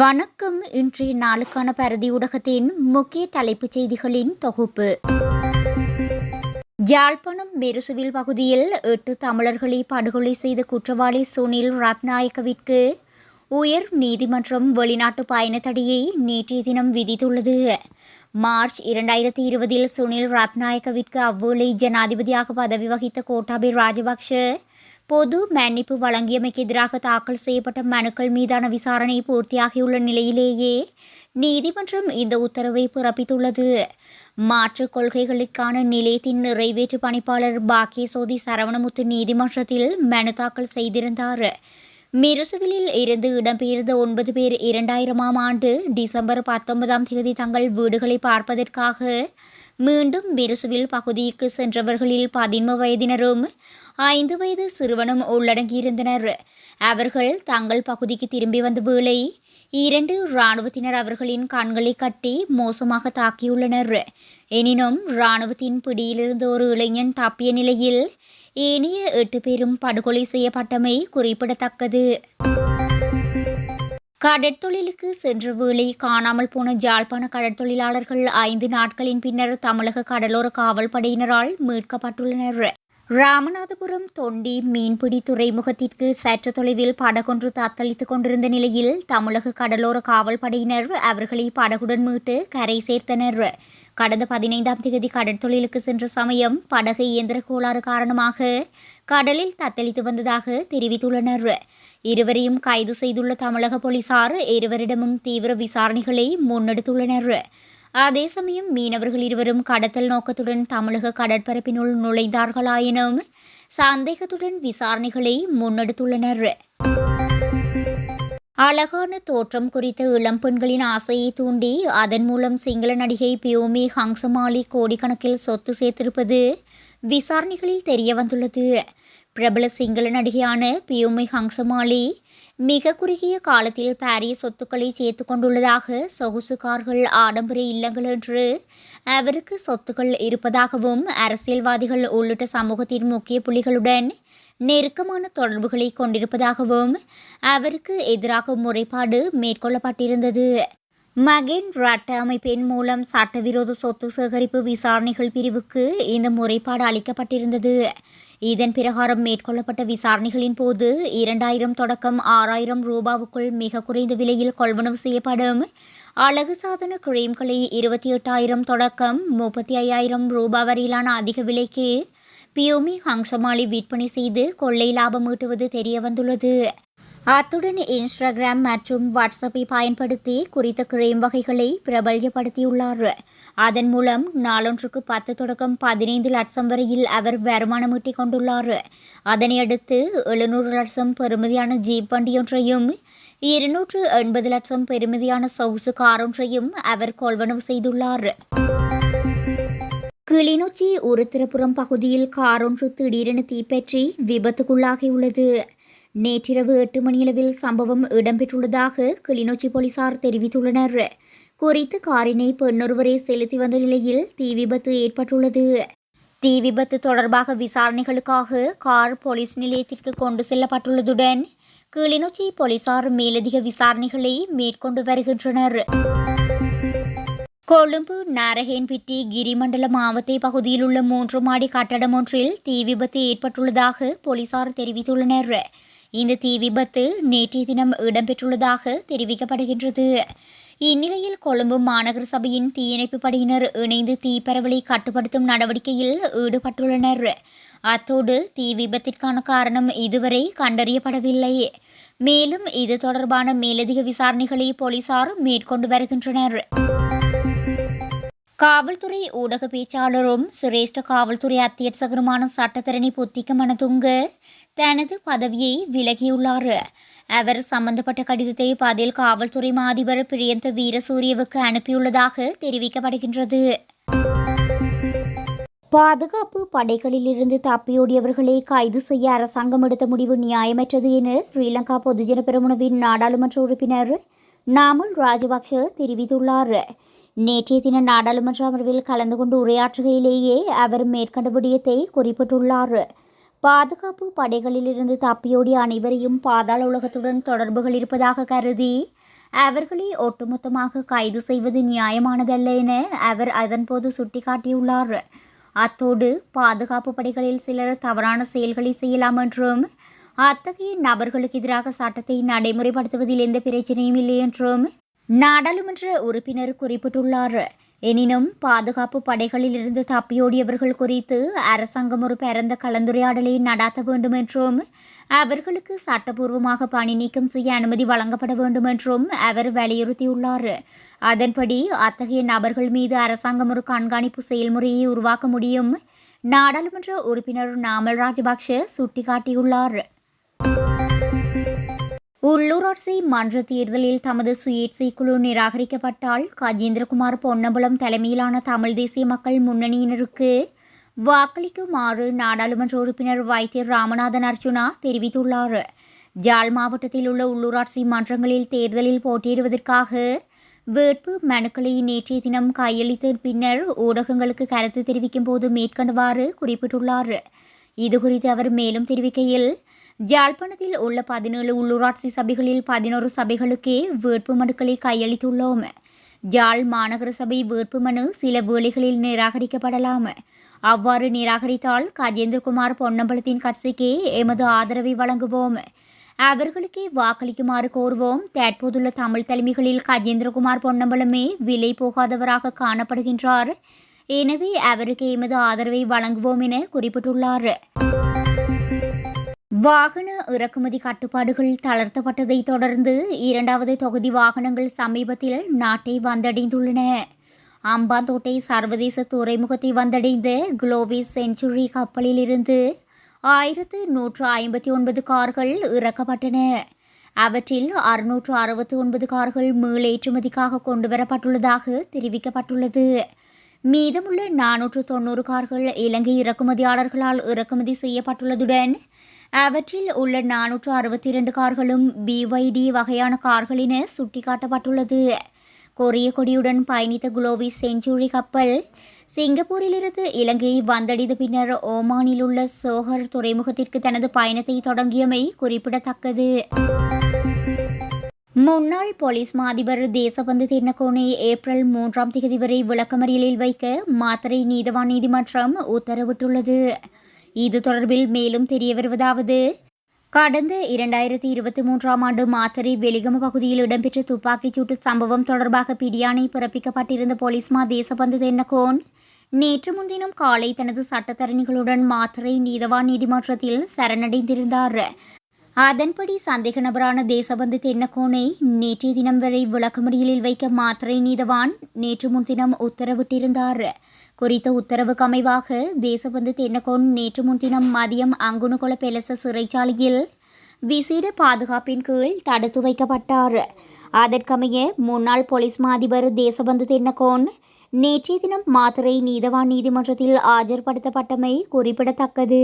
வணக்கம். இன்றைய நாளுக்கான பரதி ஊடகத்தின் முக்கிய தலைப்புச் செய்திகளின் தொகுப்பு. யாழ்ப்பாணம் மெருசுவில் பகுதியில் எட்டு தமிழர்களை படுகொலை செய்த குற்றவாளி சுனில் ரத்நாயக்கவிற்கு உயர் நீதிமன்றம் வெளிநாட்டு பயண தடையை நேற்றைய தினம் விதித்துள்ளது. மார்ச் இரண்டாயிரத்தி இருபதில் சுனில் ரத்நாயக்கவிற்கு அவ்வோலை ஜனாதிபதியாக பதவி வகித்த கோட்டாபே ராஜபக்ஷ பொது மன்னிப்பு வழங்கியமைக்கு எதிராக தாக்கல் செய்யப்பட்ட மனுக்கள் மீதான விசாரணை பூர்த்தியாகியுள்ள நிலையிலேயே நீதிமன்றம் இந்த உத்தரவை பிறப்பித்துள்ளது. மாற்றுக் கொள்கைகளுக்கான நிலையத்தின் நிறைவேற்று பணிப்பாளர் பாக்கியசோதி சரவணமுத்து நீதிமன்றத்தில் மனு தாக்கல் செய்திருந்தார். மிருசுவிலில் இருந்து இடம்பெயர்ந்த ஒன்பது பேர் இரண்டாயிரமாம் ஆண்டு டிசம்பர் பத்தொன்பதாம் தேதி தங்கள் வீடுகளை பார்ப்பதற்காக மீண்டும் மிருசுவில் பகுதிக்கு சென்றவர்களில் பதின்ம வயதினரும் ஐந்து வயது சிறுவனும் உள்ளடங்கியிருந்தனர். அவர்கள் தங்கள் பகுதிக்கு திரும்பி வந்த வேளை இரண்டு இராணுவத்தினர் அவர்களின் கண்களை கட்டி மோசமாக தாக்கியுள்ளனர். எனினும் இராணுவத்தின் பிடியிலிருந்து ஒரு இளைஞன் தப்பிய நிலையில் ஏனைய எட்டு பேரும் படுகொலை செய்யப்பட்டமை குறிப்பிடத்தக்கது. கடற்தொழிலுக்கு சென்ற வேளை காணாமல் போன ஜாழ்ப்பாண கடற்தொழிலாளர்கள் ஐந்து நாட்களின் பின்னர் தமிழக கடலோர காவல் படையினரால் மீட்கப்பட்டுள்ளனர். ராமநாதபுரம் தொண்டி மீன்பிடி துறைமுகத்திற்கு சற்று தொலைவில் படகொன்று தத்தளித்துக் கொண்டிருந்த நிலையில் தமிழக கடலோர காவல் படையினர் அவர்களை படகுடன் மீட்டு கரை சேர்த்தனர். கடந்த பதினைந்தாம் தேதி கடற்தொழிலுக்கு சென்ற சமயம் படகு இயந்திர கோளாறு காரணமாக கடலில் தத்தளித்து வந்ததாக தெரிவித்துள்ளனர். இருவரையும் கைது செய்துள்ள தமிழக போலீசார் இருவரிடமும் தீவிர விசாரணைகளை முன்னெடுத்துள்ளனர். அதே சமயம் மீனவர்கள் இருவரும் கடத்தல் நோக்கத்துடன் தமிழக கடற்பரப்பினுள் நுழைந்தார்களாயினும் சந்தேகத்துடன் விசாரணைகளை முன்னெடுத்துள்ளனர். அழகான தோற்றம் குறித்த இளம் பெண்களின் ஆசையை தூண்டி அதன் மூலம் சிங்கள நடிகை பியோமி ஹங்சமாலி கோடிக்கணக்கில் சொத்து சேர்த்திருப்பது விசாரணைகளில் தெரிய வந்துள்ளது பிரபல சிங்கள நடிகையான பியோமி ஹங்சமாலி மிக குறுகிய காலத்தில் பாரிய சொத்துக்களை சேர்த்து கொண்டுள்ளதாக சொகுசு கார்கள் ஆடம்பர இல்லங்கள் என்று அவருக்கு சொத்துக்கள் இருப்பதாகவும் அரசியல்வாதிகள் உள்ளிட்ட சமூகத்தின் முக்கிய புள்ளிகளுடன் நெருக்கமான தொடர்புகளை கொண்டிருப்பதாகவும் அவருக்கு எதிராக முறைப்பாடு மேற்கொள்ளப்பட்டிருந்தது. மகேன் ராட்ட அமைப்பின் மூலம் சட்டவிரோத சொத்து சேகரிப்பு விசாரணைகள் பிரிவுக்கு இந்த முறைப்பாடு அளிக்கப்பட்டிருந்தது. இதன் பிரகாரம் மேற்கொள்ளப்பட்ட விசாரணைகளின் போது இரண்டாயிரம் தொடக்கம் ஆறாயிரம் ரூபாவுக்குள் மிக குறைந்த விலையில் கொள்வனவு செய்யப்படும். அழகு சாதன கிரீம்களை இருபத்தி எட்டாயிரம் தொடக்கம் முப்பத்தி ஐயாயிரம் ரூபாய் வரையிலான அதிக விலைக்கு பியோமி ஹங்சமாலி விற்பனை செய்து கொள்ளை லாபம் ஈட்டுவது தெரிய வந்துள்ளது அத்துடன் இன்ஸ்டாகிராம் மற்றும் வாட்ஸ்அப்பை பயன்படுத்தி குறித்த கிரீம் வகைகளை பிரபல்யப்படுத்தியுள்ளார். அதன் மூலம் நாளொன்றுக்கு பத்து தொடக்கம் பதினைந்து லட்சம் வரையில் அவர் வருமானம் ஈட்டிக் கொண்டுள்ளார். அதனையடுத்து எழுநூறு லட்சம் பெறுமதியான ஜீப் வண்டியொன்றையும் இருநூற்று எண்பது லட்சம் பெறுமதியான சொகுசு காரொன்றையும் அவர் கொள்வனவு செய்துள்ளார். கிளிநொச்சி உருத்திரபுரம் பகுதியில் காரொன்று திடீரென தீப்பற்றி விபத்துக்குள்ளாகியுள்ளது நேற்றிரவு எட்டு மணியளவில் சம்பவம் இடம்பெற்றுள்ளதாக கிளிநொச்சி போலீசார் தெரிவித்துள்ளனர். குறித்த காரினை பெண்ணொருவரை செலுத்தி வந்த நிலையில் தீ விபத்து ஏற்பட்டுள்ளது. தீ விபத்து தொடர்பாக விசாரணைகளுக்காக கார் போலீஸ் நிலையத்திற்கு கொண்டு செல்லப்பட்டுள்ளதுடன் கிளிநொச்சி போலீசார் மேலதிக விசாரணைகளை மேற்கொண்டு வருகின்றனர். கொழும்பு நாரகேன்பிட்டி கிரிமண்டல மாவத்தை பகுதியில் உள்ள மூன்று மாடி கட்டடம் ஒன்றில் தீ விபத்து ஏற்பட்டுள்ளதாக போலீசார் தெரிவித்துள்ளனர். இந்த தீ விபத்து நேற்றைய தினம் இடம்பெற்றுள்ளதாக தெரிவிக்கப்படுகின்றது. இந்நிலையில் கொழும்பு மாநகர சபையின் தீயணைப்பு படையினர் இணைந்து தீ பரவலை கட்டுப்படுத்தும் நடவடிக்கையில் ஈடுபட்டுள்ளனர். அத்தோடு தீ விபத்திற்கான காரணம் இதுவரை கண்டறியப்படவில்லை. மேலும் இது தொடர்பான மேலதிக விசாரணைகளை போலீசார் மேற்கொண்டு வருகின்றனர். காவல்துறை ஊடக பேச்சாளரும் சிரேஷ்ட காவல்துறை அத்தியட்சகருமான சட்டத்தரணி புத்திக்க மனதுங்க. தனது பதவியை விலகியுள்ளார். அவர் சம்பந்தப்பட்ட கடிதத்தை பதில் காவல்துறை மாதிபர் பிரியந்த வீரசூரியவுக்கு அனுப்பியுள்ளதாக தெரிவிக்கப்படுகின்றது. பாதுகாப்பு படைகளிலிருந்து தப்பியோடியவர்களை கைது செய்ய அரசாங்கம் எடுத்த முடிவு நியாயமற்றது என ஸ்ரீலங்கா பொதுஜன பெருமுனவின் நாடாளுமன்ற உறுப்பினர் நாமல் ராஜபக்ஷ தெரிவித்துள்ளார். நேற்றைய தின நாடாளுமன்ற அமர்வில் கலந்து கொண்டு உரையாற்றுகையிலேயே அவர் மேற்கண்ட விடயத்தை குறிப்பிட்டுள்ளார். பாதுகாப்பு படைகளிலிருந்து தப்பியோடிய அனைவரையும் பாதாள உலகத்துடன் தொடர்புகள் இருப்பதாக கருதி அவர்களை ஒட்டுமொத்தமாக கைது செய்வது நியாயமானதல்ல என அவர் அதன்போது சுட்டிக்காட்டியுள்ளார். அத்தோடு பாதுகாப்பு படைகளில் சிலர் தவறான செயல்களை செய்யலாம் என்றும் அத்தகைய நபர்களுக்கு எதிராக சட்டத்தை நடைமுறைப்படுத்துவதில் எந்த பிரச்சனையும் இல்லை என்றும் நாடாளுமன்ற உறுப்பினர் குறிப்பிட்டுள்ளார். எனினும் பாதுகாப்பு படைகளில் இருந்து தப்பியோடியவர்கள் குறித்து அரசாங்கம் ஒரு பரந்த கலந்துரையாடலை நடாத்த வேண்டும் என்றும் அவர்களுக்கு சட்டபூர்வமாக பணி நீக்கம் செய்ய அனுமதி வழங்கப்பட வேண்டும் என்றும் அவர் வலியுறுத்தியுள்ளார். அதன்படி அத்தகைய நபர்கள் மீது அரசாங்கம் ஒரு கண்காணிப்பு செயல்முறையை உருவாக்க முடியும் நாடாளுமன்ற உறுப்பினர் நாமல் ராஜபக்ஷ சுட்டிக்காட்டியுள்ளார். உள்ளூராட்சி மன்ற தேர்தலில் தமது சுயேட்சை குழு நிராகரிக்கப்பட்டால் கஜேந்திரகுமார் பொன்னம்பலம் தலைமையிலான தமிழ் தேசிய மக்கள் முன்னணியினருக்கு வாக்களிக்குமாறு நாடாளுமன்ற உறுப்பினர் வைத்தியர் ராமநாதன் அர்ஜுனா தெரிவித்துள்ளார். ஜாழ் மாவட்டத்தில் உள்ள உள்ளூராட்சி மன்றங்களில் தேர்தலில் போட்டியிடுவதற்காக வேட்பு மனுக்களை நேற்றைய தினம் கையளித்த பின்னர் ஊடகங்களுக்கு கருத்து தெரிவிக்கும் போது மேற்கண்டவாறு குறிப்பிட்டுள்ளார். இதுகுறித்து அவர் மேலும் தெரிவிக்கையில் ஜாழ்ப்பாணத்தில் உள்ள பதினேழு உள்ளூராட்சி சபைகளில் பதினோரு சபைகளுக்கே வேட்பு மனுக்களை கையளித்துள்ளோம். ஜாழ் மாநகர சபை வேட்புமனு சில வேளைகளில் நிராகரிக்கப்படலாம். அவ்வாறு நிராகரித்தால் கஜேந்திரகுமார் பொன்னம்பலத்தின் கட்சிக்கே எமது ஆதரவை வழங்குவோம். அவர்களுக்கே வாக்களிக்குமாறு கோருவோம். தற்போதுள்ள தமிழ் தலைமைகளில் கஜேந்திரகுமார் பொன்னம்பலமே விலை போகாதவராக காணப்படுகின்றார். எனவே அவருக்கு எமது ஆதரவை வழங்குவோம் என குறிப்பிட்டுள்ளார். வாகன இறக்குமதி கட்டுப்பாடுகள் தளர்த்தப்பட்டதை தொடர்ந்து இரண்டாவது தொகுதி வாகனங்கள் சமீபத்தில் நாட்டை வந்தடைந்துள்ளன. அம்பாந்தோட்டை சர்வதேச துறைமுகத்தை வந்தடைந்த குளோவிஸ் செஞ்சுரி கப்பலில் இருந்து ஆயிரத்து நூற்று ஐம்பத்தி ஒன்பது கார்கள் இறக்கப்பட்டன. அவற்றில் அறுநூற்று அறுபத்தி ஒன்பது கார்கள் மீளேற்றுமதிக்காக கொண்டுவரப்பட்டுள்ளதாக தெரிவிக்கப்பட்டுள்ளது. மீதமுள்ள நானூற்று தொண்ணூறு கார்கள் இலங்கை இறக்குமதியாளர்களால் இறக்குமதி செய்யப்பட்டுள்ளதுடன் அவற்றில் உள்ள நானூற்று அறுபத்தி இரண்டு கார்களும் பிஒய்டி வகையான கார்கள் என சுட்டிக்காட்டப்பட்டுள்ளது. கொரிய கொடியுடன் பயணித்த குளோவி செஞ்சுரி கப்பல் சிங்கப்பூரிலிருந்து இலங்கையை வந்தடைந்த பின்னர் ஓமானில் உள்ள சோஹர் துறைமுகத்திற்கு தனது பயணத்தை தொடங்கியமை குறிப்பிடத்தக்கது. முன்னாள் போலீஸ் மாதிபர் தேசபந்து தென்னகோனை ஏப்ரல் மூன்றாம் தேதி வரை விளக்கமறியலில் வைக்க மாத்தறை நீதவான் நீதிமன்றம் உத்தரவிட்டுள்ளது. இது தொடர்பில் மேலும் தெரிய வருவதாவது. கடந்த இரண்டாயிரத்தி இருபத்தி மூன்றாம் ஆண்டு மாத்தறை வெளிகம பகுதியில் இடம்பெற்ற துப்பாக்கிச் சூட்டு சம்பவம் தொடர்பாக பிடியாணை பிறப்பிக்கப்பட்டிருந்த போலீஸ்மா தேசபந்து தென்னகோன். நேற்று முன்தினம் காலை தனது சட்டத்தரணிகளுடன் மாத்தறை நீதவான் நீதிமன்றத்தில் சரணடைந்திருந்தார். அதன்படி சந்தேக நபரான தேசபந்து தென்னகோனை நேற்றைய தினம் வரை விளக்கமறியலில் வைக்க மாத்திரை நீதவான் நேற்று முன்தினம் உத்தரவிட்டிருந்தார். குறித்த உத்தரவுக்கு அமைவாக தேசபந்து தென்னகோன் நேற்று முன்தினம் மதியம் அங்குணுகுல பெலச சிறைச்சாலையில் விசேட பாதுகாப்பின் கீழ் தடுத்து வைக்கப்பட்டார். அதற்கமைய முன்னாள் போலீஸ் மாதிபர் தேசபந்து தென்னகோன் நேற்றைய தினம் மாத்திரை நீதவான் நீதிமன்றத்தில் ஆஜர்படுத்தப்பட்டமை குறிப்பிடத்தக்கது.